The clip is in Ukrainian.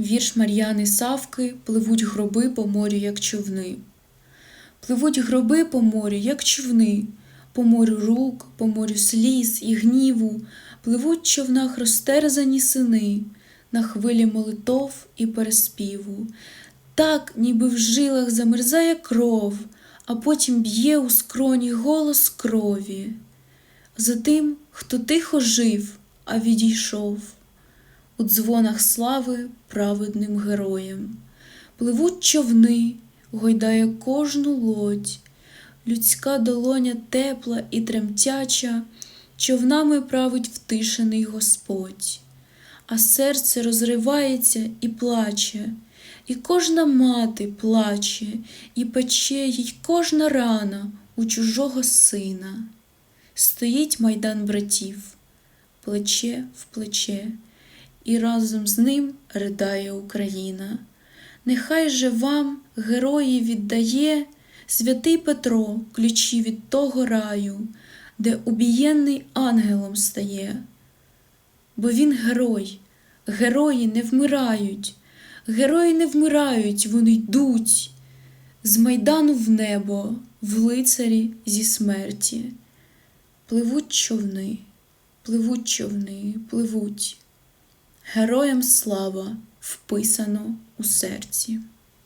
Вірш Мар'яни Савки Пливуть гроби по морю, як човни. Пливуть гроби по морю, як човни, по морю рук, по морю сліз і гніву, пливуть в човнах розтерзані сини, на хвилі молитов і переспіву. Так, ніби в жилах замерзає кров, а потім б'є у скроні голос крові. За тим, хто тихо жив, а відійшов у дзвонах слави праведним героям. Пливуть човни, гойдає кожну лодь, людська долоня тепла і тремтяча, човнами править втишений Господь, а серце розривається і плаче, і кожна мати плаче, і пече їй кожна рана у чужого сина. Стоїть майдан братів, плече в плече, і разом з ним ридає Україна. Нехай же вам, герої, віддає святий Петро ключі від того раю, де убієнний ангелом стає. Бо він герой, герої не вмирають, герої не вмирають, вони йдуть з майдану в небо, в лицарі зі смерті. Пливуть човни, пливуть човни, пливуть. Героям слава вписано у серці.